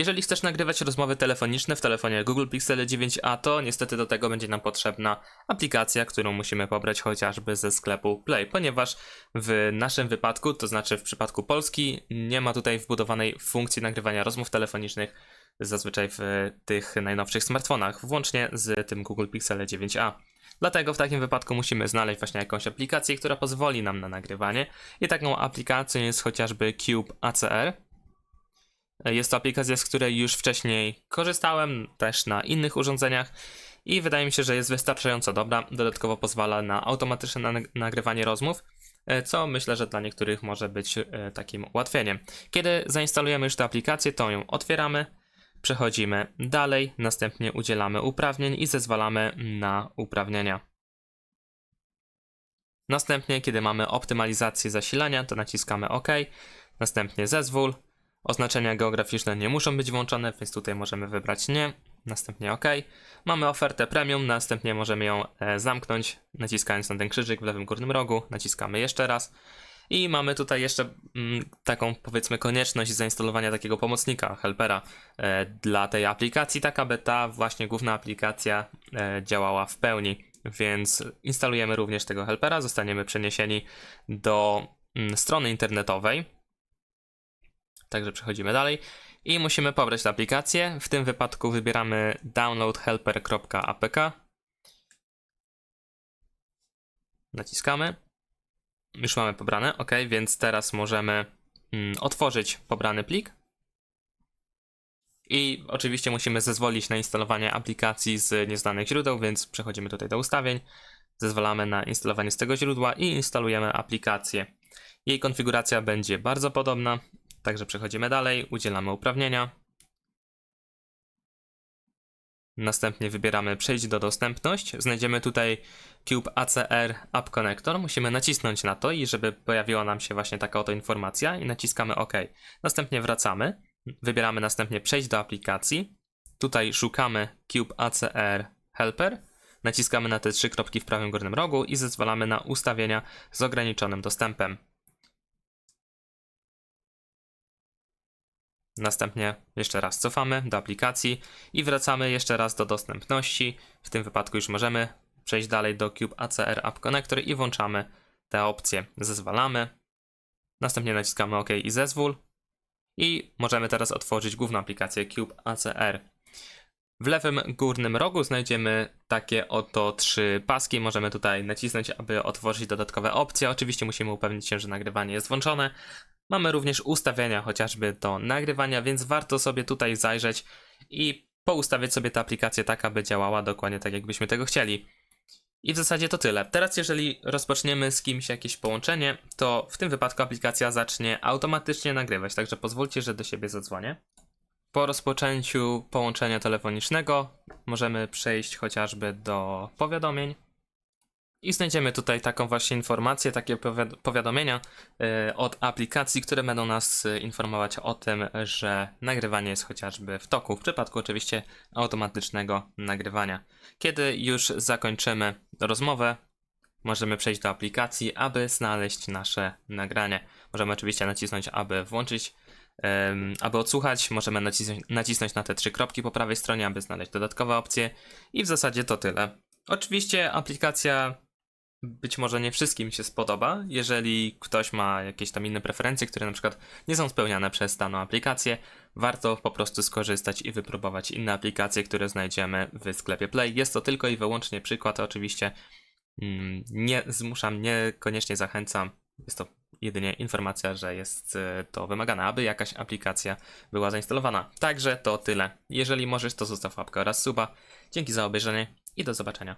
Jeżeli chcesz nagrywać rozmowy telefoniczne w telefonie Google Pixel 9a, to niestety do tego będzie nam potrzebna aplikacja, którą musimy pobrać chociażby ze sklepu Play, ponieważ w naszym wypadku, to znaczy w przypadku Polski, nie ma tutaj wbudowanej funkcji nagrywania rozmów telefonicznych zazwyczaj w tych najnowszych smartfonach, włącznie z tym Google Pixel 9a. Dlatego w takim wypadku musimy znaleźć właśnie jakąś aplikację, która pozwoli nam na nagrywanie. I taką aplikacją jest chociażby Cube ACR. Jest to aplikacja, z której już wcześniej korzystałem, też na innych urządzeniach. I wydaje mi się, że jest wystarczająco dobra. Dodatkowo pozwala na automatyczne na- nagrywanie rozmów, e, co myślę, że dla niektórych może być e, takim ułatwieniem. Kiedy zainstalujemy już tę aplikację, to ją otwieramy, przechodzimy dalej, następnie udzielamy uprawnień i zezwalamy na uprawnienia. Następnie, kiedy mamy optymalizację zasilania, to naciskamy OK, następnie zezwól. Oznaczenia geograficzne nie muszą być włączone, więc tutaj możemy wybrać nie. Następnie OK. Mamy ofertę premium, następnie możemy ją e, zamknąć, naciskając na ten krzyżyk w lewym górnym rogu. Naciskamy jeszcze raz. I mamy tutaj jeszcze mm, taką, powiedzmy, konieczność zainstalowania takiego pomocnika, helpera e, dla tej aplikacji, tak aby ta właśnie główna aplikacja e, działała w pełni. Więc instalujemy również tego helpera, zostaniemy przeniesieni do mm, strony internetowej. Także przechodzimy dalej i musimy pobrać tę aplikację. W tym wypadku wybieramy downloadhelper.apk. Naciskamy. Już mamy pobrane, ok, więc teraz możemy mm, otworzyć pobrany plik. I oczywiście musimy zezwolić na instalowanie aplikacji z nieznanych źródeł, więc przechodzimy tutaj do ustawień. Zezwalamy na instalowanie z tego źródła i instalujemy aplikację. Jej konfiguracja będzie bardzo podobna, także przechodzimy dalej, udzielamy uprawnienia. Następnie wybieramy przejść do dostępność. Znajdziemy tutaj Cube ACR App Connector. Musimy nacisnąć na to i żeby pojawiła nam się właśnie taka oto informacja i naciskamy OK. Następnie wracamy. Wybieramy następnie przejść do aplikacji. Tutaj szukamy Cube ACR Helper. Naciskamy na te trzy kropki w prawym górnym rogu i zezwalamy na ustawienia z ograniczonym dostępem. Następnie jeszcze raz cofamy do aplikacji i wracamy jeszcze raz do dostępności. W tym wypadku już możemy przejść dalej do Cube ACR App Connector i włączamy te opcje. Zezwalamy. Następnie naciskamy OK i zezwól. I możemy teraz otworzyć główną aplikację Cube ACR. W lewym górnym rogu znajdziemy takie oto trzy paski. Możemy tutaj nacisnąć, aby otworzyć dodatkowe opcje. Oczywiście musimy upewnić się, że nagrywanie jest włączone. Mamy również ustawienia chociażby do nagrywania, więc warto sobie tutaj zajrzeć i poustawiać sobie tę aplikację tak, aby działała dokładnie tak, jakbyśmy tego chcieli. I w zasadzie to tyle. Teraz, jeżeli rozpoczniemy z kimś jakieś połączenie, to w tym wypadku aplikacja zacznie automatycznie nagrywać, także pozwólcie, że do siebie zadzwonię. Po rozpoczęciu połączenia telefonicznego możemy przejść chociażby do powiadomień. I znajdziemy tutaj taką właśnie informację, takie powiad- powiadomienia y, od aplikacji, które będą nas y, informować o tym, że nagrywanie jest chociażby w toku, w przypadku oczywiście automatycznego nagrywania. Kiedy już zakończymy rozmowę, możemy przejść do aplikacji, aby znaleźć nasze nagranie. Możemy oczywiście nacisnąć, aby włączyć, aby odsłuchać, możemy nacisnąć, nacisnąć na te trzy kropki po prawej stronie, aby znaleźć dodatkowe opcje i w zasadzie to tyle. Oczywiście aplikacja być może nie wszystkim się spodoba. Jeżeli ktoś ma jakieś tam inne preferencje, które na przykład nie są spełniane przez daną aplikację, warto po prostu skorzystać i wypróbować inne aplikacje, które znajdziemy w sklepie Play. Jest to tylko i wyłącznie przykład, oczywiście mm, nie zmuszam, niekoniecznie zachęcam. Jest to jedynie informacja, że jest e, to wymagane, aby jakaś aplikacja była zainstalowana. Także to tyle. Jeżeli możesz, to zostaw łapkę oraz suba. Dzięki za obejrzenie i do zobaczenia.